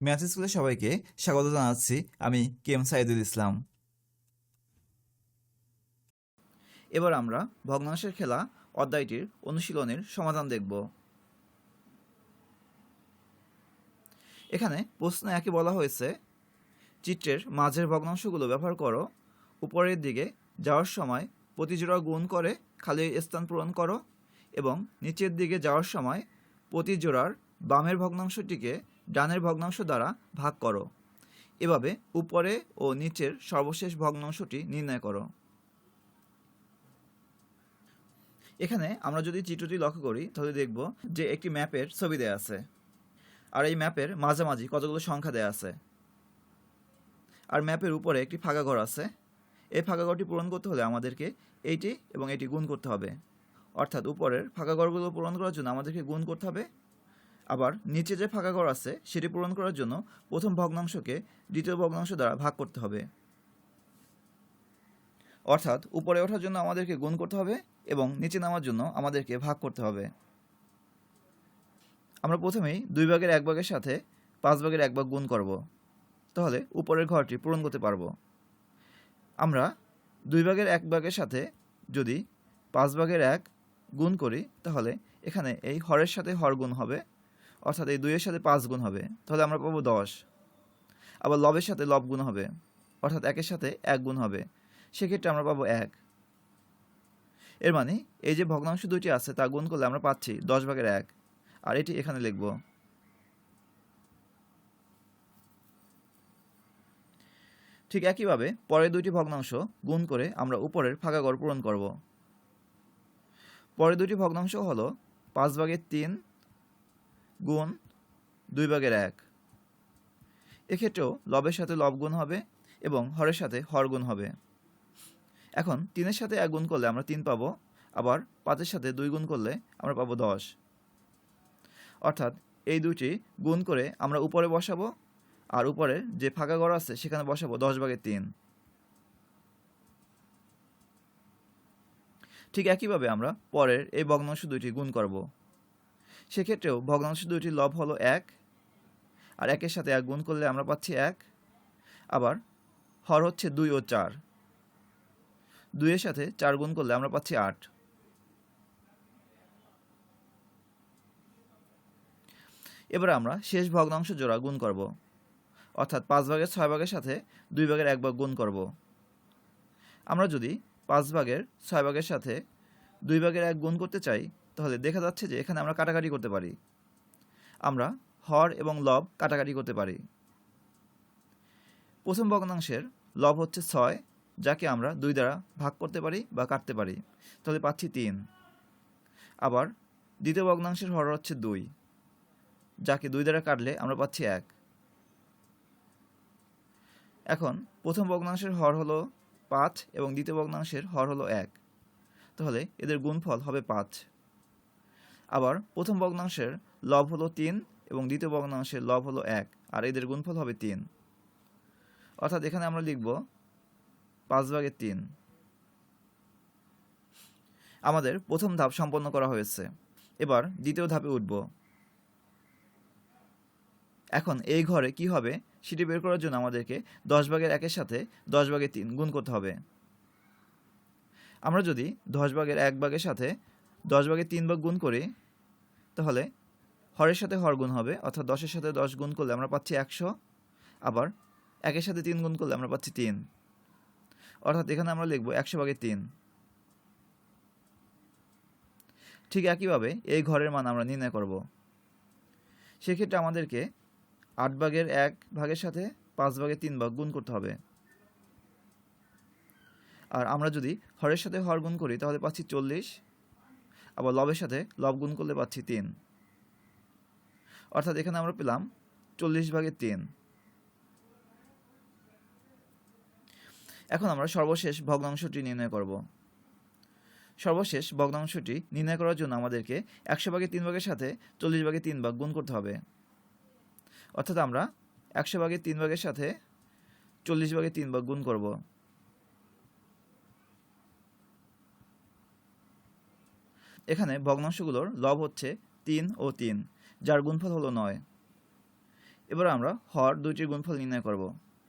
Math স্কুলে সবাইকে স্বাগত জানাচ্ছি আমি কে এম সাইদুল ইসলাম। এবার আমরা ভগ্নাংশের খেলা অধ্যায়টির অনুশীলনের সমাধান দেখব। এখানে প্রশ্ন একে বলা হয়েছে, চিত্রের মাঝের ভগ্নাংশগুলো ব্যবহার করো, উপরের দিকে যাওয়ার সময় প্রতিজোড়া গুণ করে খালি স্থান পূরণ করো এবং নিচের দিকে যাওয়ার সময় প্রতি জোড়ার বামের ভগ্নাংশটিকে ডানের ভগ্নাংশ দ্বারা ভাগ করো। এভাবে উপরে ও নিচের সর্বশেষ ভগ্নাংশটি নির্ণয় করো। এখানে আমরা যদি চিত্রটি লক্ষ্য করি, তাহলে দেখব যে একটি ম্যাপের ছবি দেয়া আছে। আর এই ম্যাপের মাঝামাঝি কতগুলো সংখ্যা দেয়া আছে। আর ম্যাপের উপরে একটি ফাঁকা ঘর আছে। এই ফাঁকা ঘরটি পূরণ করতে হলে আমাদেরকে এইটি এবং এটি গুণ করতে হবে। অর্থাৎ উপরের ফাঁকা ঘরগুলো পূরণ করার জন্য আমাদেরকে গুণ করতে হবে আবার নিচে যে ফাঁকা ঘর আছে, সেটি পূরণ করার জন্য প্রথম ভগ্নাংশকে দ্বিতীয় ভগ্নাংশ দ্বারা ভাগ করতে হবে। অর্থাৎ উপরে ওঠার জন্য আমাদেরকে গুণ করতে হবে এবং নিচে নামার জন্য আমাদেরকে ভাগ করতে হবে। আমরা প্রথমেই দুই ভাগের এক ভাগের সাথে পাঁচ ভাগের এক ভাগ গুণ করব। তাহলে উপরের ঘরটি পূরণ করতে পারব। আমরা দুই ভাগের এক ভাগের সাথে যদি পাঁচ ভাগের এক গুণ করি, তাহলে এখানে এই হরের সাথে হর গুণ হবে। অর্থাৎ এই দুইয়ের সাথে পাঁচ গুণ হবে, তাহলে আমরা পাবো দশ। আবার লবের সাথে লব গুণ হবে, অর্থাৎ একের সাথে এক গুণ হবে, সেক্ষেত্রে আমরা পাবো এক। এর মানে এই যে ভগ্নাংশ দুইটি আছে, তা গুণ করলে আমরা পাচ্ছি দশ ভাগের এক। আর এটি এখানে লিখব। ঠিক একইভাবে পরের দুইটি ভগ্নাংশ গুণ করে আমরা উপরের ফাঁকা ঘর পূরণ করব। পরের দুটি ভগ্নাংশ হলো পাঁচ ভাগের তিন গুণ দুই ভাগের এক। এক্ষেত্রেও লবের সাথে লব গুণ হবে এবং হরের সাথে হর গুণ হবে। এখন তিনের সাথে এক গুণ করলে আমরা তিন পাবো, আবার পাঁচের সাথে দুই গুণ করলে আমরা পাবো দশ। অর্থাৎ এই দুটি গুণ করে আমরা উপরে বসাবো, আর উপরে যে ফাঁকা ঘর আছে সেখানে বসাবো দশ ভাগের তিন। ঠিক একইভাবে আমরা পরের এই ভগ্নাংশ দুইটি গুণ করব। সেক্ষেত্রেও ভগ্নাংশ দুইটি লব হলো এক, আর একের সাথে এক গুণ করলে আমরা পাচ্ছি এক। আবার হর হচ্ছে দুই ও চার। দুইয়ের সাথে চার গুণ করলে আমরা পাচ্ছি আট। এবার আমরা শেষ ভগ্নাংশ জোড়া গুণ করব, অর্থাৎ পাঁচ ভাগের ছয় ভাগের সাথে দুই ভাগের এক ভাগ গুণ করব। আমরা যদি পাঁচ ভাগের ছয় ভাগের সাথে দুই ভাগের এক গুণ করতে চাই তাহলে দেখা যাচ্ছে যে এখানে আমরা কাটাকাটি করতে পারি। আমরা হর এবং লব কাটাকাটি করতে পারি। প্রথম ভগ্নাংশের লব হচ্ছে ছয়, যাকে আমরা দুই দ্বারা ভাগ করতে পারি বা কাটতে পারি। তাহলে পাচ্ছি তিন। আবার দ্বিতীয় ভগ্নাংশের হর হচ্ছে দুই, যাকে দুই দ্বারা কাটলে আমরা পাচ্ছি এক। এখন প্রথম ভগ্নাংশের হর হলো পাঁচ এবং দ্বিতীয় ভগ্নাংশের হর হলো এক। তাহলে এদের গুণফল হবে পাঁচ। আবার প্রথম ভগ্নাংশের লব হলো তিন এবং দ্বিতীয় ভগ্নাংশের লব হলো এক, আর এদের গুণফল হবে তিন। অর্থাৎ এখানে আমরা লিখব পাঁচ ভাগের তিন। আমাদের প্রথম ধাপ সম্পন্ন করা হয়েছে। এবার দ্বিতীয় ধাপে উঠব। এখন এই ঘরে কি হবে সেটি বের করার জন্য আমাদেরকে দশ ভাগের একের সাথে দশ ভাগের তিন গুণ করতে হবে। আমরা যদি দশ ভাগের এক ভাগের সাথে দশ ভাগে তিন ভাগ গুণ করি, তাহলে হরের সাথে হর গুণ হবে, অর্থাৎ দশের সাথে দশ গুণ করলে আমরা পাচ্ছি একশো, আবার একের সাথে তিন গুণ করলে আমরা পাচ্ছি তিন। অর্থাৎ এখানে আমরা লিখব একশো ভাগে তিন। ঠিক একইভাবে এই ঘরের মান আমরা নির্ণয় করব। সেক্ষেত্রে আমাদেরকে আট ভাগের এক ভাগের সাথে পাঁচ ভাগের তিন ভাগ গুণ করতে হবে। আর আমরা যদি হরের সাথে হর গুণ করি, তাহলে পাচ্ছি চল্লিশ আবার লবের সাথে লব গুণ করলে পাচ্ছি তিন। অর্থাৎ এখানে আমরা পেলাম চল্লিশ ভাগের তিন। এখন আমরা সর্বশেষ ভগ্নাংশটি নির্ণয় করব। সর্বশেষ ভগ্নাংশটি নির্ণয় করার জন্য আমাদেরকে একশো ভাগের তিন ভাগের সাথে চল্লিশ ভাগে তিন ভাগ গুণ করতে হবে। অর্থাৎ আমরা একশো ভাগের তিন ভাগের সাথে চল্লিশ ভাগে তিন ভাগ গুণ করব। এখানে ভগ্নাংশগুলোর লব হচ্ছে তিন ও তিন, যার গুণফল হলো নয়। এবার আমরা হর দুইটির গুণফল নির্ণয় করব,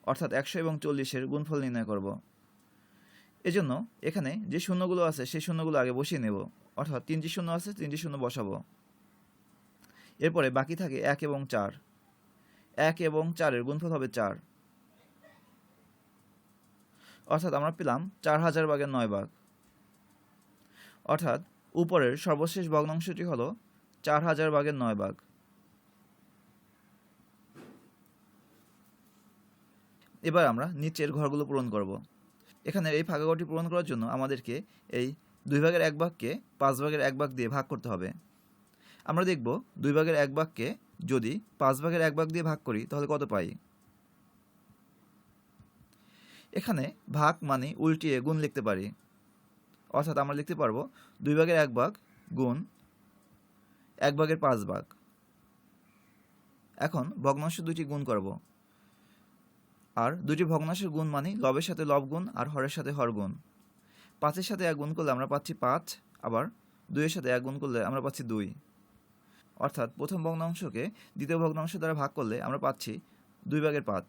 অর্থাৎ একশো এবং চল্লিশের গুণফল নির্ণয় করব। এজন্য এখানে যে শূন্যগুলো আছে, সেই শূন্যগুলো আগে বসিয়ে নেব, অর্থাৎ তিনটি শূন্য আছে, তিনটি শূন্য বসাবো। এরপরে বাকি থাকে এক এবং চার। এক এবং চারের গুণফল হবে চার। অর্থাৎ আমরা পেলাম চার হাজার ভাগের নয় ভাগ। অর্থাৎ উপরের সর্বশেষ ভগ্নাংশটি হল চার হাজার ভাগের নয় ভাগ। এবার আমরা নিচের ঘরগুলো পূরণ করব। এখানে এই ফাঁকাঘরটি পূরণ করার জন্য আমাদেরকে এই দুই ভাগের এক ভাগকে পাঁচ ভাগের এক ভাগ দিয়ে ভাগ করতে হবে। আমরা দেখব দুই ভাগের এক ভাগকে যদি পাঁচ ভাগের এক ভাগ দিয়ে ভাগ করি, তাহলে কত পাই? এখানে ভাগ মানে উল্টিয়ে গুণ লিখতে পারি। অর্থাৎ আমরা লিখতে পারব দুই ভাগের এক ভাগ গুণ এক ভাগের পাঁচ ভাগ। এখন ভগ্নাংশ দুটি গুণ করব। আর দুটি ভগ্নাংশের গুণ মানে লবের সাথে লব গুণ আর হরের সাথে হর গুণ। পাঁচের সাথে এক গুণ করলে আমরা পাচ্ছি পাঁচ, আবার দুইয়ের সাথে এক গুণ করলে আমরা পাচ্ছি দুই। অর্থাৎ প্রথম ভগ্নাংশকে দ্বিতীয় ভগ্নাংশ দ্বারা ভাগ করলে আমরা পাচ্ছি দুই ভাগের পাঁচ।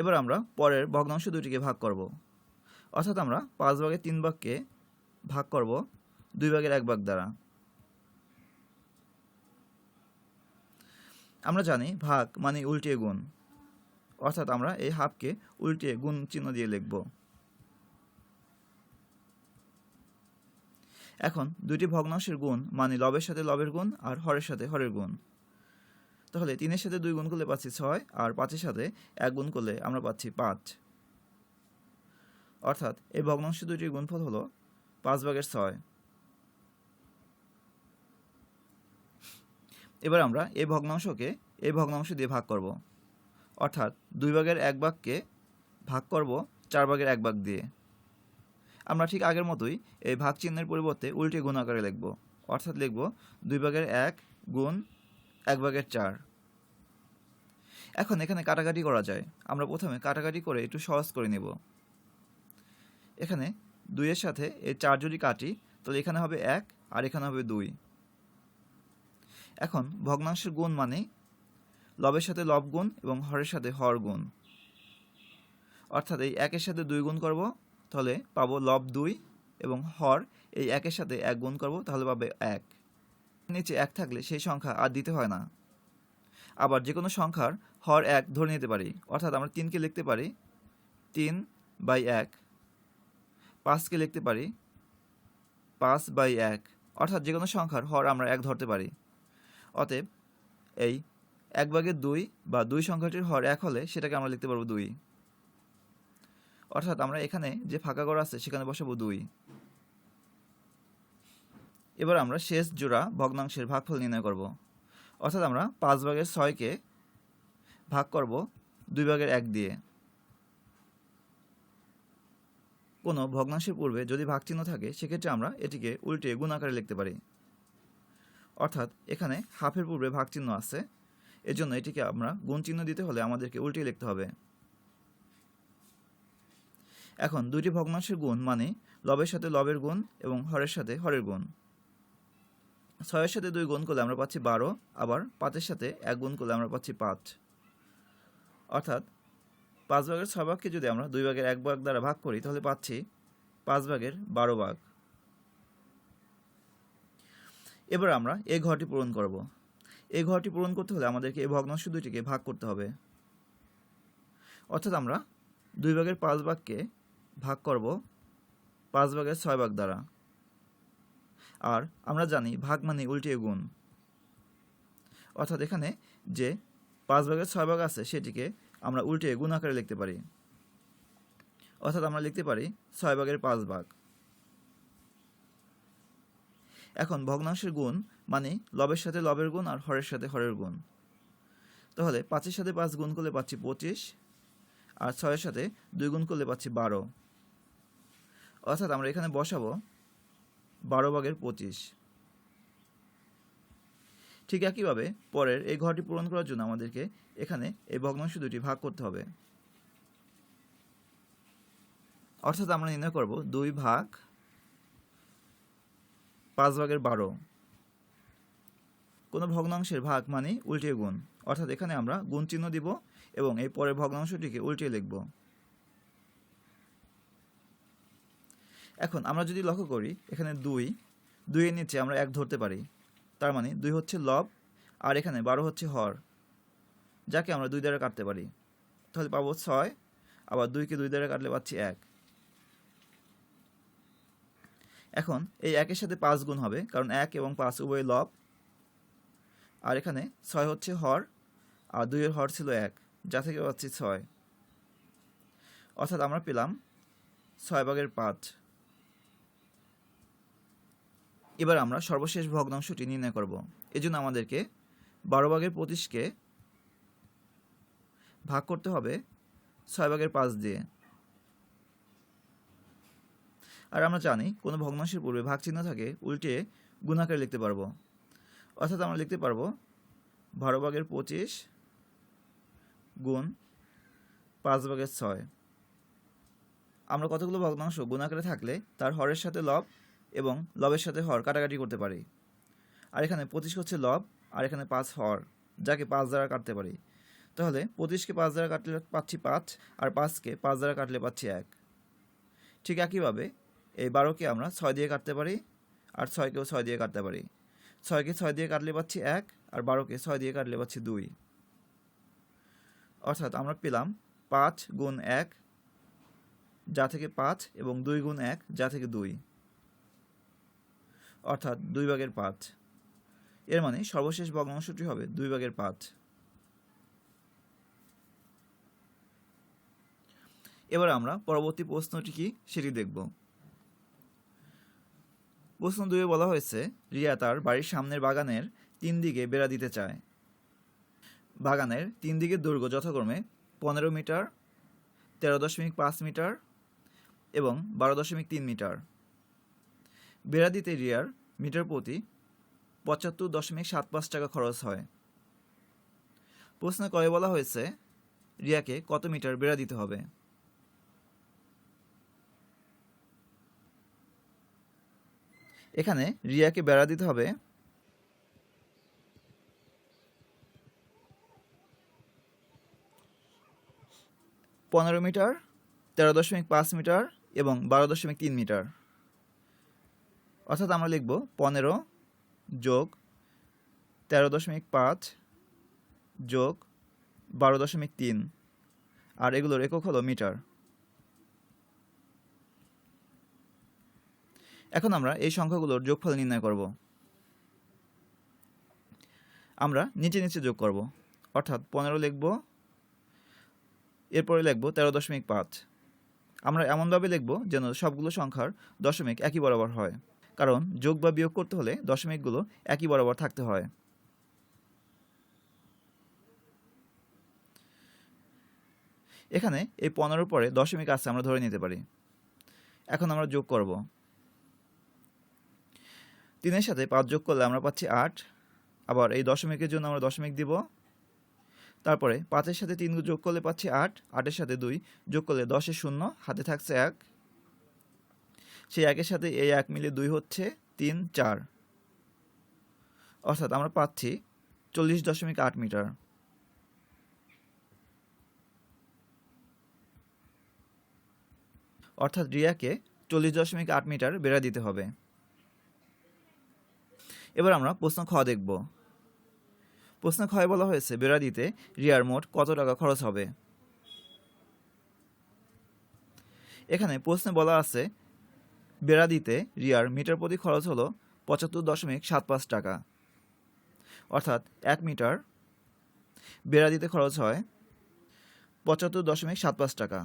এবার আমরা পরের ভগ্নাংশ দুটিকে ভাগ করব। অর্থাৎ আমরা পাঁচ ভাগের তিন ভাগকে ভাগ করব দুই ভাগের এক ভাগ দ্বারা। আমরা জানি ভাগ মানে উল্টিয়ে গুণ। অর্থাৎ আমরা এই হাফকে উল্টিয়ে গুণ চিহ্ন দিয়ে লিখব। এখন দুটি ভগ্নাংশের গুণ মানে লবের সাথে লবের গুণ আর হরের সাথে হরের গুণ। তাহলে তিনের সাথে দুই গুণ করলে পাচ্ছি ছয়, আর পাঁচের সাথে এক গুণ করলে আমরা পাচ্ছি পাঁচ। অর্থাৎ এই ভগ্নাংশ দুটির গুণফল হলো পাঁচ ভাগের ছয়। এবার আমরা এই ভগ্নাংশকে এই ভগ্নাংশ দিয়ে ভাগ করব। অর্থাৎ দুই ভাগের এক ভাগকে ভাগ করব চার ভাগের এক ভাগ দিয়ে। আমরা ঠিক আগের মতোই এই ভাগ চিহ্নের পরিবর্তে উল্টে গুণ আকারে লিখব। অর্থাৎ লিখব দুই ভাগের এক গুণ এক ভাগের চার। এখন এখানে কাটাকাটি করা যায়। আমরা প্রথমে কাটাকাটি করে একটু সহজ করে নেব। এখানে দুইয়ের সাথে এই চার যদি কাটি, তাহলে এখানে হবে এক আর এখানে হবে দুই। এখন ভগ্নাংশের গুণ মানে লবের সাথে লব গুণ এবং হরের সাথে হর গুণ। অর্থাৎ এই একের সাথে দুই গুণ করব, তাহলে পাবো লব দুই এবং হর এই একের সাথে এক গুণ করব, তাহলে পাবে এক। নিচে এক থাকলে সেই সংখ্যা আর দিতে হয় না। আবার যে কোনো সংখ্যার হর এক ধরে নিতে পারি। অর্থাৎ আমরা তিনকে লিখতে পারি। তিন বাই এক। পাঁচকে লিখতে পারি। পাঁচ বাই এক। অর্থাৎ যে কোনো সংখ্যার হর আমরা এক ধরতে পারি। অতএব এই এক ভাগের দুই বা দুই সংখ্যাটির হর এক হলে সেটাকে আমরা লিখতে পারব দুই। অর্থাৎ আমরা এখানে যে ফাঁকা ঘর আছে সেখানে বসাবো দুই। এবার আমরা শেষ জোড়া ভগ্নাংশের ভাগফল নির্ণয় করব। অর্থাৎ আমরা পাঁচ ভাগের ছয়কে ভাগ করব দুই ভাগের এক দিয়ে। কোনো ভগ্নাংশের পূর্বে যদি ভাগচিহ্ন থাকে, সেক্ষেত্রে আমরা এটিকে উল্টে গুণ আকারে লিখতে পারি। অর্থাৎ এখানে হাফের পূর্বে ভাগচিহ্ন আছে, এজন্য এটিকে আমরা গুণ চিহ্ন দিতে হলে আমাদেরকে উল্টে লিখতে হবে। এখন দুইটি ভগ্নাংশের গুণ মানে লবের সাথে লবের গুণ এবং হরের সাথে হরের গুণ। ছয়ের সাথে দুই গুণ করলে আমরা পাচ্ছি বারো, আবার পাঁচের সাথে এক গুণ করলে আমরা পাচ্ছি পাঁচ। অর্থাৎ পাঁচ ভাগের ছয় ভাগকে যদি আমরা দুই ভাগের এক ভাগ দ্বারা ভাগ করি, তাহলে পাচ্ছি পাঁচ ভাগের বারো ভাগ। এবার আমরা এই ঘরটি পূরণ করব। এই ঘরটি পূরণ করতে হলে আমাদেরকে এই ভগ্নাংশ দুইটিকে ভাগ করতে হবে। অর্থাৎ আমরা দুই ভাগের পাঁচ ভাগকে ভাগ করব পাঁচ ভাগের ছয় ভাগ দ্বারা। আর আমরা জানি ভাগ মানে উল্টিয়ে গুণ। অর্থাৎ এখানে যে পাঁচ ভাগের ছয় ভাগ আছে, সেটিকে আমরা উল্টে গুণ আকারে লিখতে পারি। অর্থাৎ আমরা লিখতে পারি ছয় ভাগের পাঁচ ভাগ। এখন ভগ্নাংশের গুণ মানে লবের সাথে লবের গুণ আর হরের সাথে হরের গুণ। তাহলে পাঁচের সাথে পাঁচ গুণ করলে পাচ্ছি পঁচিশ, আর ছয়ের সাথে দুই গুণ করলে পাচ্ছি বারো। অর্থাৎ আমরা এখানে বসাবো বারো ভাগের পঁচিশ। ঠিক একইভাবে পরের এই ঘরটি পূরণ করার জন্য আমাদেরকে এখানে এই ভগ্নাংশ দুটি ভাগ করতে হবে। অর্থাৎ আমরা নির্ণয় করব দুই ভাগ পাঁচ ভাগের বারো। কোনো ভগ্নাংশের ভাগ মানে উল্টিয়ে গুণ। অর্থাৎ এখানে আমরা গুণ চিহ্ন দিব এবং এই পরের ভগ্নাংশটিকে উল্টিয়ে লিখব। এখন আমরা যদি লক্ষ্য করি, এখানে দুই, দুইয়ের নিচে আমরা এক ধরতে পারি। তার মানে দুই হচ্ছে লব আর এখানে বারো হচ্ছে হর, যাকে আমরা দুই দ্বারা কাটতে পারি। তাহলে পাবো ছয়, আবার দুইকে দুই দ্বারা কাটলে পাচ্ছি এক। এখন এই একের সাথে পাঁচ গুণ হবে, কারণ এক এবং পাঁচ উভয় লব। আর এখানে ছয় হচ্ছে হর, আর দুইয়ের হর ছিল এক, যা থেকে পাচ্ছি ছয়। অর্থাৎ আমরা পেলাম ছয় ভাগের পাঁচ। এবার আমরা সর্বশেষ ভগ্নাংশটি নির্ণয় করব। এজন্য আমাদেরকে বারো ভাগের পঁচিশকে ভাগ করতে হবে ছয় ভাগের পাঁচ দিয়ে। আর আমরা জানি কোনো ভগ্নাংশের পূর্বে ভাগ চিহ্ন থাকে, উল্টে গুণাকারে লিখতে পারব। অর্থাৎ আমরা লিখতে পারব বারো ভাগের পঁচিশ গুণ পাঁচ ভাগের ছয়। আমরা কতগুলো ভগ্নাংশ গুণাকারে থাকলে তার হরের সাথে লব এবং লবের সাথে হর কাটাকাটি করতে পারি। আর এখানে পঁচিশ হচ্ছে লব, আর এখানে পাঁচ হর, যাকে পাঁচ দ্বারা কাটতে পারি। তাহলে পঁচিশকে পাঁচ দ্বারা কাটলে পাচ্ছি পাঁচ, আর পাঁচকে পাঁচ দ্বারা কাটলে পাচ্ছি এক। ঠিক একইভাবে এই বারোকে আমরা ছয় দিয়ে কাটতে পারি, আর ছয়কেও ছয় দিয়ে কাটতে পারি। ছয়কে ছয় দিয়ে কাটলে পাচ্ছি এক, আর বারোকে ছয় দিয়ে কাটলে পাচ্ছি দুই। অর্থাৎ আমরা পেলাম পাঁচ গুণ এক, যা থেকে পাঁচ, এবং দুই গুণ এক, যা থেকে দুই। অর্থাৎ দুই ভাগের পাঁচ। এর মানে সর্বশেষ ভগ্নাংশটি হবে দুই ভাগের পাঁচ। এবার আমরা পরবর্তী প্রশ্নটি কি সেটি দেখব। প্রশ্ন দুয়ে বলা হয়েছে, রিয়া তার বাড়ির সামনের বাগানের তিন দিকে বেড়া দিতে চায়। বাগানের তিন দিকের দৈর্ঘ্য যথাক্রমে পনেরো মিটার, তেরো দশমিক পাঁচ মিটার এবং বারো দশমিক তিন মিটার। বেড়া দিতে রিয়ার মিটার প্রতি পঁচাত্তর দশমিক সাত পাঁচ টাকা খরচ হয়। প্রশ্নে কয়ে বলা হয়েছে, রিয়াকে কত মিটার বেড়া দিতে হবে? এখানে রিয়াকে বেড়া দিতে হবে পনেরো মিটার, তেরো দশমিক পাঁচ মিটার এবং বারো দশমিক তিন মিটার। অর্থাৎ আমরা লিখব পনেরো যোগ তেরো দশমিক পাঁচ যোগ বারো দশমিক তিন। আর এগুলোর একক হলো মিটার। এখন আমরা এই সংখ্যাগুলোর যোগফল নির্ণয় করব। আমরা নিচে নিচে যোগ করব। অর্থাৎ পনেরো লিখব, এরপরে লিখব তেরো দশমিক পাঁচ। আমরা এমনভাবে লিখব যেন সবগুলো সংখ্যার দশমিক একই বরাবর হয়। কারণ যোগ বা বিয়োগ করতে হলে দশমিকগুলো একই বরাবর থাকতে হয়। এখানে এই পনেরোর পরে দশমিক আছে, আমরা ধরে নিতে পারি। এখন আমরা যোগ করব। তিনের সাথে পাঁচ যোগ করলে আমরা পাচ্ছি আট। আবার এই দশমিকের জন্য আমরা দশমিক দিব। তারপরে পাঁচের সাথে তিন যোগ করলে পাচ্ছি আট, আটের সাথে দুই যোগ করলে দশের শূন্য, হাতে থাকছে এক। সেই একের সাথে এই এক মিলে দুই হচ্ছে তিন চার। অর্থাৎ আমরা পাচ্ছি চল্লিশ দশমিক আট মিটার। অর্থাৎ রিয়াকে চল্লিশ দশমিক আট মিটার বেড়া দিতে হবে। এবার আমরা প্রশ্ন খ দেখব। প্রশ্ন খয় বলা হয়েছে, বেড়া দিতে রিয়ার মোট কত টাকা খরচ হবে? এখানে প্রশ্নে বলা আছে বেড়া দিতে রিয়ার মিটার প্রতি খরচ হলো পঁচাত্তর দশমিক সাত পাঁচ টাকা। অর্থাৎ এক মিটার বেড়া দিতে খরচ হয় পঁচাত্তর দশমিক সাত পাঁচ টাকা।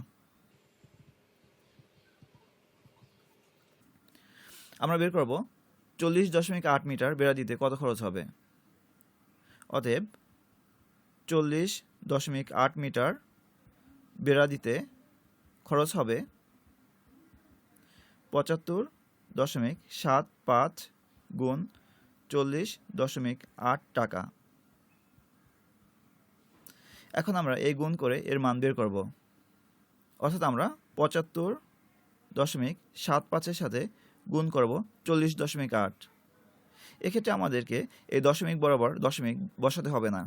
আমরা বের করব চল্লিশ দশমিক আট মিটার বেড়া দিতে কত খরচ হবে? অতএব চল্লিশ দশমিক আট মিটার বেড়া দিতে খরচ হবে পঁচাত্তর দশমিক সাত পাঁচ গুণ চল্লিশ দশমিক আট টাকা। এখন আমরা এই গুণ করে এর মান বের করব। অর্থাৎ আমরা পঁচাত্তর দশমিক সাত পাঁচের সাথে গুণ করব চল্লিশ দশমিক আট। এক্ষেত্রে আমাদেরকে এই দশমিক বরাবর দশমিক বসাতে হবে না।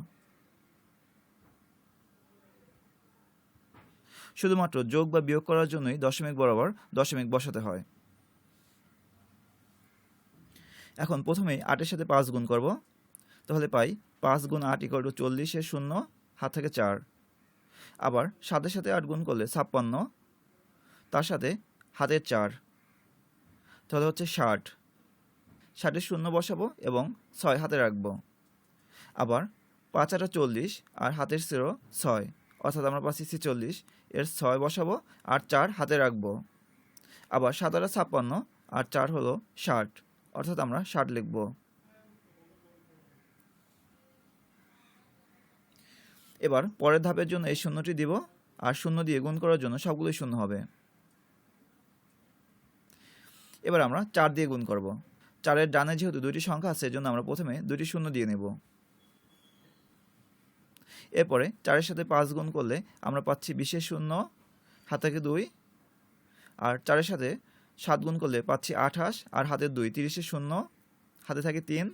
শুধুমাত্র যোগ বা বিয়োগ করার জন্যই দশমিক বরাবর দশমিক বসাতে হয়। এখন প্রথমেই আটের সাথে পাঁচ গুণ করব। তাহলে পাই পাঁচ গুণ আট ইকুয়াল টু চল্লিশের শূন্য হাত থেকে চার। আবার সাতের সাথে আট গুণ করলে ছাপ্পান্ন, তার সাথে হাতের চার। তাহলে হচ্ছে ষাট। ষাটের শূন্য বসাবো এবং ছয় হাতে রাখব। আবার পাঁচ আটা চল্লিশ আর হাতের জিরো ছয়, অর্থাৎ আমরা পাচ্ছি ছিচল্লিশ। এর ছয় বসাবো, আর চার হাতে রাখব। আবার সাত আটা ছাপ্পান্ন, আর চার হলো ষাট। অর্থাৎ আমরা ষাট লিখব। এবার পরের ধাপের জন্য এই শূন্যটি দিব, আর শূন্য দিয়ে গুণ করার জন্য সবগুলোই শূন্য হবে। এবার আমরা চার দিয়ে গুণ করব। চারের ডানে যেহেতু দুটি সংখ্যা আছে এজন্য আমরা প্রথমে দুইটি শূন্য দিয়ে নেব। এরপরে চারের সাথে পাঁচ গুণ করলে আমরা পাচ্ছি বিশের শূন্য হাত থেকে দুই, আর চারের সাথে সাত গুণ করলে পাচ্ছি আঠাশ, আর হাতের দুই, তিরিশে শূন্য, হাতে থাকে তিন,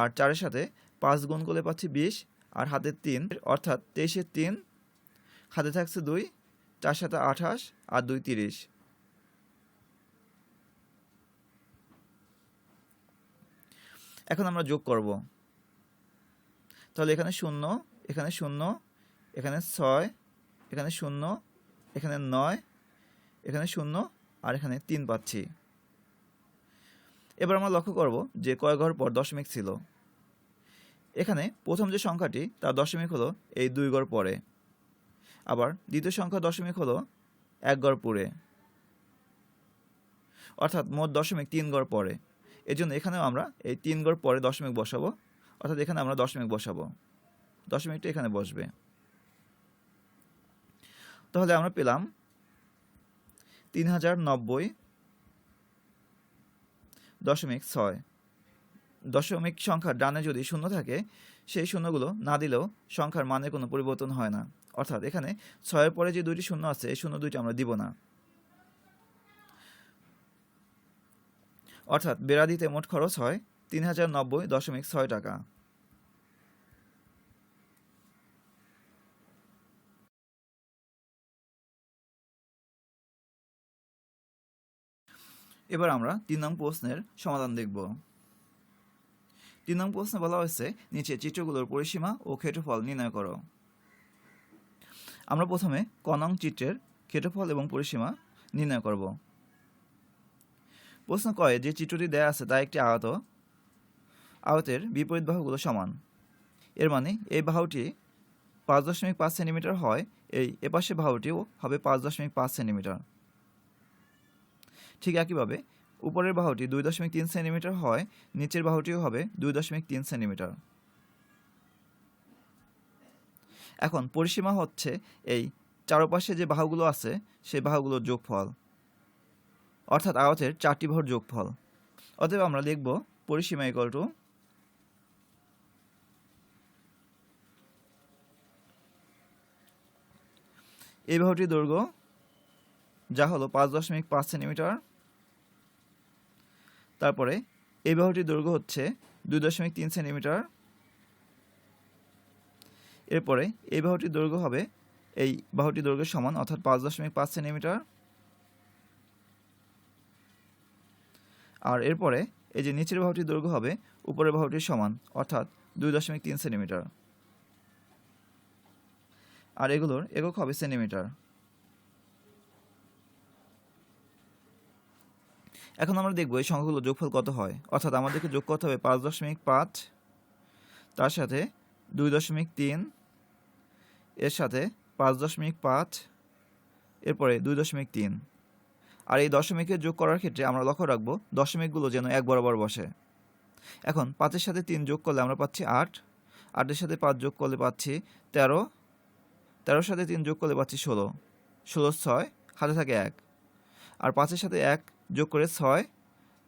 আর চারের সাথে পাঁচ গুণ করলে পাচ্ছি বিশ, আর হাতের তিন, অর্থাৎ তেইশের তিন, হাতে থাকছে দুই, চার সাথে আঠাশ, আর দুই, তিরিশ। এখন আমরা যোগ করব। তাহলে এখানে শূন্য এখানে শূন্য, এখানে ছয়, এখানে শূন্য, এখানে নয়, এখানে শূন্য, আর এখানে তিন পাচ্ছি। এবার আমরা লক্ষ্য করব যে কয় ঘর পর দশমিক ছিল। এখানে প্রথম যে সংখ্যাটি, তার দশমিক হলো এই দুই গড় পরে। আবার দ্বিতীয় সংখ্যা দশমিক হলো এক গড় পরে। অর্থাৎ মোট দশমিক তিন গড় পরে। এই জন্য এখানেও আমরা এই তিন গড় পরে দশমিক বসাবো, অর্থাৎ এখানে আমরা দশমিক বসাবো। দশমিকটা এখানে বসবে। তাহলে আমরা পেলাম তিন হাজার নব্বই দশমিক ছয়। দশমিক সংখ্যার ডানে যদি শূন্য থাকে, সেই শূন্যগুলো না দিলেও সংখ্যার মানে কোনো পরিবর্তন হয় না। অর্থাৎ এখানে ছয়ের পরে যে দুইটি শূন্য আছে, এই শূন্য দুইটি আমরা দিব না। অর্থাৎ বেড়া দিতে মোট খরচ হয় তিন হাজার নব্বই দশমিক ছয় টাকা। এবার আমরা তিন নং প্রশ্নের সমাধান দেখব। তিন নং প্রশ্নে বলা হয়েছে, নিচে চিত্রগুলোর পরিসীমা ও ক্ষেত্রফল নির্ণয় করো। আমরা প্রথমে ক নং চিত্রের ক্ষেত্রফল এবং পরিসীমা নির্ণয় করব। প্রশ্ন কয়ে, যে চিত্রটি দেয়া আছে তা একটি আহত আহতের বিপরীত বাহুগুলো সমান। এর মানে এই বাহুটি পাঁচ দশমিক পাঁচ সেন্টিমিটার হয়, এই এপাশে বাহুটিও হবে পাঁচ দশমিক পাঁচ সেন্টিমিটার। ঠিক একইভাবে উপরের বাহুটি দুই দশমিক তিন সেন্টিমিটার হয়, নিচের বাহুটিও হবে দুই দশমিক তিন সেন্টিমিটার। এখন পরিসীমা হচ্ছে এই চারপাশে যে বাহুগুলো আছে, সেই বাহুগুলোর যোগফল, অর্থাৎ আয়তের চারটি বাহুর যোগফল। অতএব আমরা লিখব পরিসীমা ইকল টু এই বাহুটির দৈর্ঘ্য, যা হলো পাঁচ দশমিক পাঁচ সেন্টিমিটার তারপরে এই বাহুটির দৈর্ঘ্য হচ্ছে দুই দশমিক তিন সেন্টিমিটার। এরপরে এই বাহুটির দৈর্ঘ্য হবে এই বাহুটির দৈর্ঘ্যের সমান, অর্থাৎ পাঁচ দশমিক পাঁচ সেন্টিমিটার। আর এরপরে এই যে নিচের বাহুটির দৈর্ঘ্য হবে উপরের বাহুটির সমান, অর্থাৎ দুই দশমিক তিন সেন্টিমিটার। আর এগুলোর একক হবে সেন্টিমিটার। এখন আমরা দেখব এই সংখ্যাগুলো যোগফল কত হয়। অর্থাৎ আমাদেরকে যোগ করতে হবে পাঁচ দশমিক পাঁচ, তার সাথে দুই দশমিক তিন, এর সাথে পাঁচ দশমিক পাঁচ, এরপরে দুই দশমিক তিন। আর এই দশমিকের যোগ করার ক্ষেত্রে আমরা লক্ষ্য রাখব, দশমিকগুলো যেন এক বরাবর বসে। এখন পাঁচের সাথে তিন যোগ করলে আমরা পাচ্ছি আট, আটের সাথে পাঁচ যোগ করলে পাচ্ছি তেরো, তেরোর সাথে তিন যোগ করলে পাচ্ছি ষোলো। ষোলো ছয়, হাতে থাকে এক। আর পাঁচের সাথে এক যোগ করে ছয়,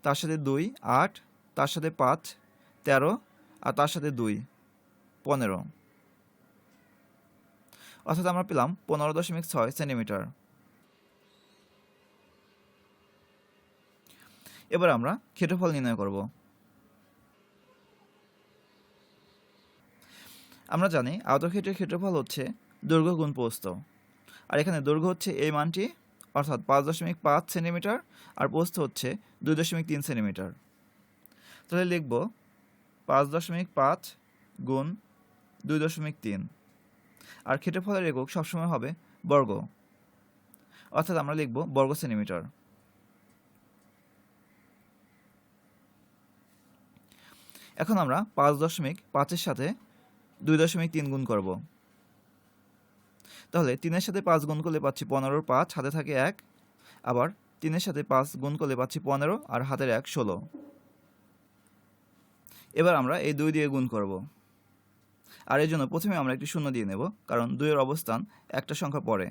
তার সাথে দুই, আট, তার সাথে পাঁচ, তেরো, আর তার সাথে দুই, পনেরো। অর্থাৎ আমরা পেলাম পনেরো দশমিক ছয় সেন্টিমিটার। এবার আমরা ক্ষেত্রফল নির্ণয় করব। আমরা জানি আয়তক্ষেত্রের ক্ষেত্রফল হচ্ছে দৈর্ঘ্য গুণ পোস্ত আর এখানে দৈর্ঘ্য হচ্ছে এই মানটি অর্থাৎ পাঁচ দশমিক পাঁচ সেন্টিমিটার আর প্রস্থ হচ্ছে দুই দশমিক তিন সেন্টিমিটার। তাহলে লিখব পাঁচ দশমিক পাঁচ গুণ দুই দশমিক তিন। আর ক্ষেত্রফলের একক সবসময় হবে বর্গ। অর্থাৎ আমরা লিখব বর্গ সেন্টিমিটার। এখন আমরা পাঁচ দশমিক পাঁচের সাথে দুই দশমিক তিন গুণ করব। তাহলে তিনের সাথে পাঁচ গুণ করলে পাচ্ছি পনেরোর পাঁচ, হাতে থাকে এক। আবার তিনের সাথে পাঁচ গুণ করলে পাচ্ছি পনেরো আর হাতের এক ষোলো। এবার আমরা এই দুই দিয়ে গুণ করব। আর এর জন্য প্রথমে আমরা একটি শূন্য দিয়ে নেব, কারণ দুইয়ের অবস্থান একটা সংখ্যা পরে।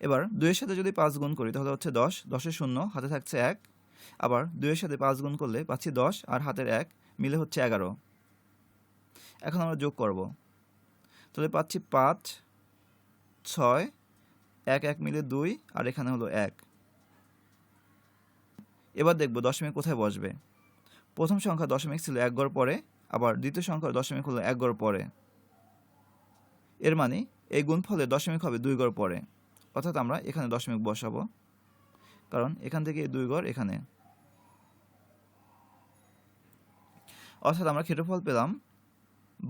এবার দুইয়ের সাথে যদি পাঁচ গুণ করি, তাহলে হচ্ছে দশ, দশের শূন্য, হাতে থাকছে এক। আবার দুইয়ের সাথে পাঁচ গুণ করলে পাচ্ছি দশ আর হাতের এক, মিলে হচ্ছে এগারো। এখন আমরা যোগ করব। তাহলে পাচ্ছি পাঁচ ছয়, এক এক মিলে দুই, আর এখানে হলো এক। এবার দেখব দশমিক কোথায় বসবে। প্রথম সংখ্যা দশমিক ছিল এক গড় পরে, আবার দ্বিতীয় সংখ্যার দশমিক হলো এক গড় পরে। এর মানে এই গুণফলে দশমিক হবে দুই গড় পরে, অর্থাৎ আমরা এখানে দশমিক বসাবো, কারণ এখান থেকে দুই গড় এখানে। অর্থাৎ আমরা ক্ষেত্রফল পেলাম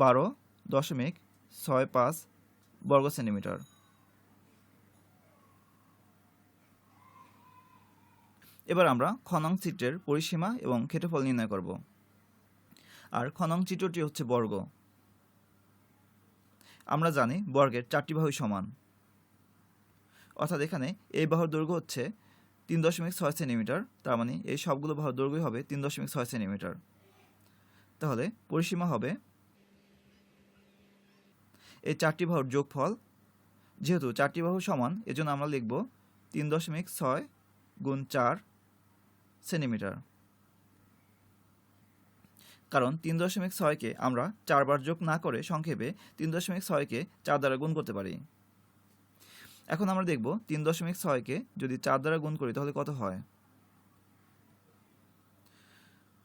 বারো দশমিক ছয় পাঁচ বর্গ সেন্টিমিটার। এবার আমরা খনং চিত্রের পরিসীমা এবং ক্ষেত্রফল নির্ণয় করব। আর খনং চিত্রটি হচ্ছে বর্গ। আমরা জানি বর্গের চারটি বাহু সমান। অর্থাৎ এখানে এই বাহুর দৈর্ঘ্য হচ্ছে তিন দশমিক ছয় সেন্টিমিটার, তার মানে এই সবগুলো বাহুর দৈর্ঘ্য হবে তিন দশমিক ছয় সেন্টিমিটার। তাহলে পরিসীমা হবে এই চারটি বাহুর যোগফল। যেহেতু চারটি বাহু সমান, এজন্য আমরা লিখব তিন দশমিক ছয় গুণ চার সেন্টিমিটার। কারণ তিন দশমিক ছয়কে আমরা চারবার যোগ না করে সংক্ষেপে তিন দশমিক ছয়কে চার দ্বারা গুণ করতে পারি। এখন আমরা দেখব তিন দশমিক ছয়কে যদি চার দ্বারা গুণ করি তাহলে কত হয়?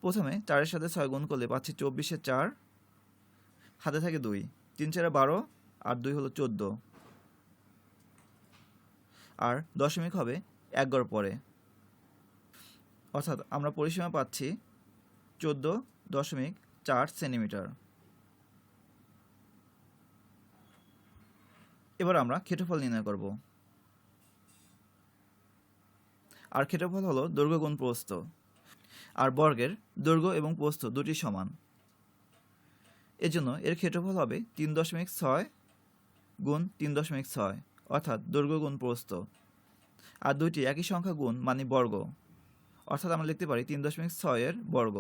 প্রথমে চারের সাথে ছয় গুণ করলে পাচ্ছি চব্বিশে চার, হাতে থাকে দুই। তিন চারে বারো, আর দুই হলো চোদ্দ। আর দশমিক হবে এক গড় পরে। অর্থাৎ আমরা পরিসীমা পাচ্ছি চোদ্দ দশমিক চার সেন্টিমিটার। এবার আমরা ক্ষেত্রফল নির্ণয় করব। আর ক্ষেত্রফল হলো দৈর্ঘ্য গুণ প্রস্থ। আর বর্গের দৈর্ঘ্য এবং প্রস্থ দুটি সমান। এজন্য এর ক্ষেত্রফল হবে তিন দশমিক ছয় গুণ তিন দশমিক ছয়, অর্থাৎ দৈর্ঘ্য গুণ প্রস্থ। আর দুইটি একই সংখ্যা গুণ মানে বর্গ। অর্থাৎ আমরা লিখতে পারি তিন দশমিক ছয়ের বর্গ।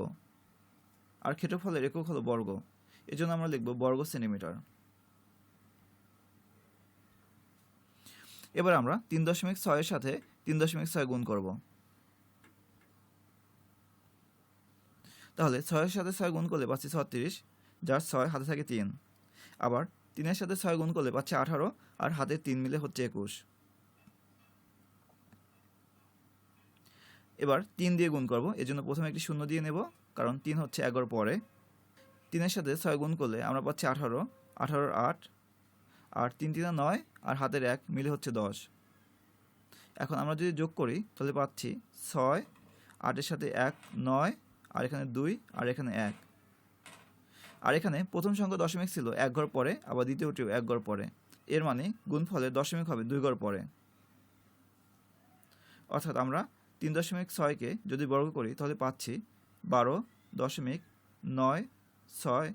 আর ক্ষেত্রফলের একক হলো বর্গ। এজন্য আমরা লিখব বর্গ সেন্টিমিটার। এবার আমরা তিন দশমিক ছয়ের সাথে তিন দশমিক ছয় গুণ করব। তাহলে ছয়ের সাথে ছয় গুণ করলে পাচ্ছি ছত্রিশ, যার ছয় হাতে থাকে তিন। আবার তিনের সাথে ছয় গুণ করলে পাচ্ছি আঠারো, আর হাতে তিন মিলে হচ্ছে একুশ। এবার তিন দিয়ে গুণ করব। এজন্য প্রথমে একটি শূন্য দিয়ে নেব, কারণ তিন হচ্ছে এগারো পরে। তিনের সাথে ছয় গুণ করলে আমরা পাচ্ছি আঠারো। আঠারোর আট, আর তিন তিনা নয়, আর হাতের এক মিলে হচ্ছে দশ। এখন আমরা যদি যোগ করি, তাহলে পাচ্ছি ছয়, আটের সাথে এক, নয়, আর এখানে দুই, আর এখানে এক। আর এখানে প্রথম সংখ্যা দশমিক ছিল এক ঘর পরে, আবার দ্বিতীয়টিও এক ঘর পরে। এর মানে গুণফলে দশমিক হবে দুই ঘর পরে। অর্থাৎ আমরা তিন দশমিক ছয়কে যদি বর্গ করি, তাহলে পাচ্ছি বারো দশমিক নয় ছয়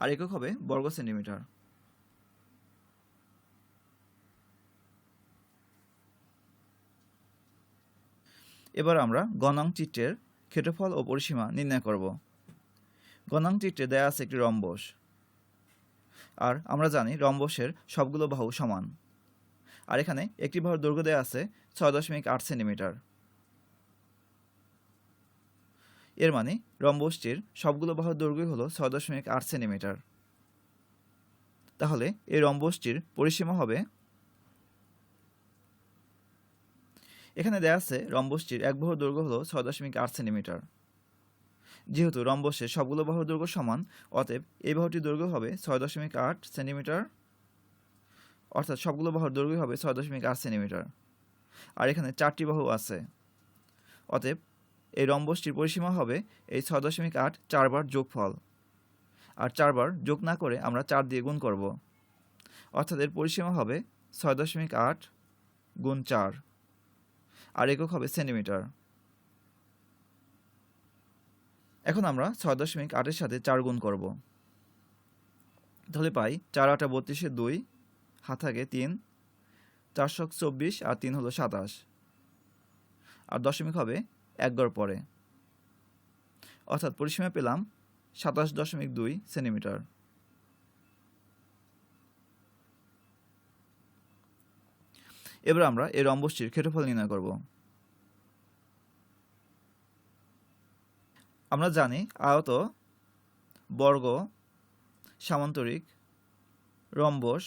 আর একক হবে বর্গ সেন্টিমিটার। এবার আমরা গণাং চিত্রের ক্ষেত্রফল ও পরিসীমা নির্ণয় করব। গণাং চিত্রে দেয়া আছে একটি রম্বস। আর আমরা জানি রম্বসের সবগুলো বাহু সমান। আর এখানে একটি বাহুর দৈর্ঘ্য দেওয়া আছে ছয় দশমিক আট সেন্টিমিটার। এর মানে রম্বসটির সবগুলো বাহুর দৈর্ঘ্য হলো ছয় দশমিক আট সেন্টিমিটার। তাহলে এই রম্বসটির পরিসীমা হবে এখানে দেওয়া আছে রম্বসটির এক বাহুর দৈর্ঘ্য হলো ছয় দশমিক আট সেন্টিমিটার। যেহেতু রম্বসের সবগুলো বাহুর দৈর্ঘ্য সমান, অতএব এই বাহুটির দৈর্ঘ্য হবে ছয় দশমিক আট সেন্টিমিটার, অর্থাৎ সবগুলো বাহুর দৈর্ঘ্য হবে ছয় দশমিক আট সেন্টিমিটার। আর এখানে চারটি বাহু আছে। অতএব এই রম্বসটির পরিসীমা হবে এই ছয় দশমিক আট চারবার যোগফল। আর চারবার যোগ না করে আমরা চার দিয়ে গুণ করব। অর্থাৎ এর পরিসীমা হবে ছয় দশমিক আট গুণ চার। আর একক হবে সেন্টিমিটার। এখন আমরা ছয় দশমিক আটের সাথে চার গুণ করব। তাহলে পাই চার আটা বত্রিশে দুই, হাত থাকে তিন চারশো চব্বিশ আর তিন হলো সাতাশ। আর দশমিক হবে এক গড় পরে। অর্থাৎ পরিসীমা পেলাম সাতাশ দশমিক দুই সেন্টিমিটার। এবার আমরা এই রম্বসটির ক্ষেত্রফল নির্ণয় করব। আমরা জানি আয়ত বর্গ সামান্তরিক রম্বস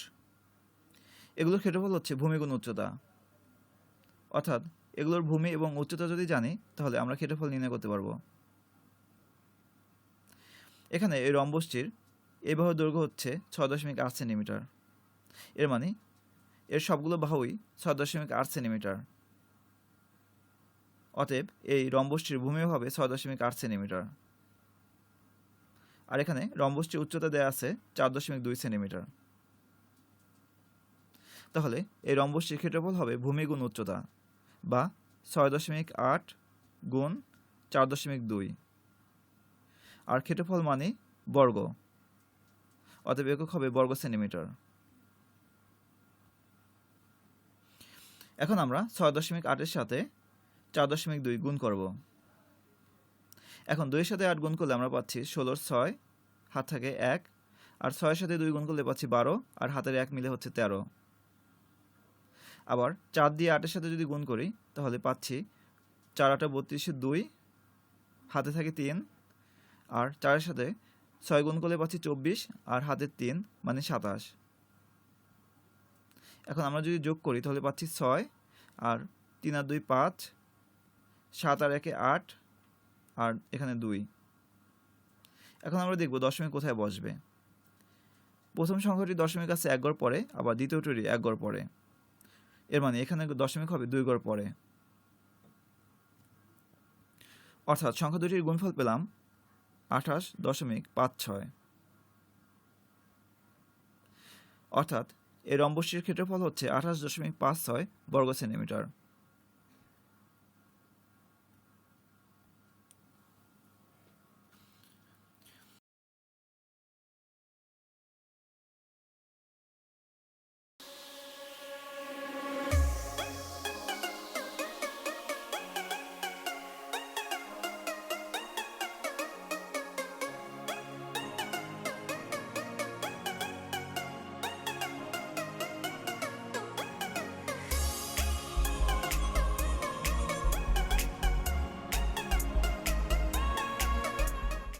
এগুলোর ক্ষেত্রফল হচ্ছে ভূমিগুণ উচ্চতা। অর্থাৎ এগুলোর ভূমি এবং উচ্চতা যদি জানি, তাহলে আমরা ক্ষেত্রফল নির্ণয় করতে পারব। এখানে এই রম্বসটির এই বাহুর দৈর্ঘ্য হচ্ছে ছয় দশমিক আট সেন্টিমিটার। এর মানে এর সবগুলো বাহুই ছয় দশমিক আট সেন্টিমিটার। অতএব এই রম্বসটির ভূমিও হবে ছয় দশমিক আট সেন্টিমিটার। আর এখানে রম্বসটির উচ্চতা দেওয়া আছে চার দশমিক দুই সেন্টিমিটার। তাহলে এই রম্বসটির ক্ষেত্রফল হবে ভূমি গুণ উচ্চতা বা ছয় দশমিক আট গুণ চার দশমিক দুই। আর ক্ষেত্রফল মানে বর্গ, অতএব একক হবে বর্গ সেন্টিমিটার। এখন আমরা ছয় দশমিক আটের সাথে চার দশমিক দুই গুণ করব। এখন দুইয়ের সাথে আট গুণ করলে আমরা পাচ্ছি ষোলোর ছয়, হাত থাকে এক, আর ছয়ের সাথে দুই গুণ করলে পাচ্ছি বারো, আর হাতের এক মিলে হচ্ছে তেরো। আবার চার দিয়ে আটের সাথে যদি গুণ করি, তাহলে পাচ্ছি চার আটা বত্রিশে দুই, হাতে থাকে তিন, আর চারের সাথে ছয় গুণ করলে পাচ্ছি চব্বিশ, আর হাতের তিন মানে সাতাশ। এখন আমরা যদি যোগ করি, তাহলে পাচ্ছি ছয়, আর তিন আর দুই পাঁচ, সাত আর একে আট, আর এখানে দুই। এখন আমরা দেখব দশমিক কোথায় বসবে। প্রথম সংখ্যাটি দশমিক আছে এক পরে, আবার দ্বিতীয়টি এক পরে। এর মানে এখানে দশমিক হবে দুই গড় পরে। অর্থাৎ সংখ্যা দুটির গুণফল পেলাম আঠাশ দশমিক পাঁচ ছয়। অর্থাৎ এর অম্বশীর ক্ষেত্রফল হচ্ছে আঠাশ দশমিক পাঁচ ছয় বর্গ সেন্টিমিটার।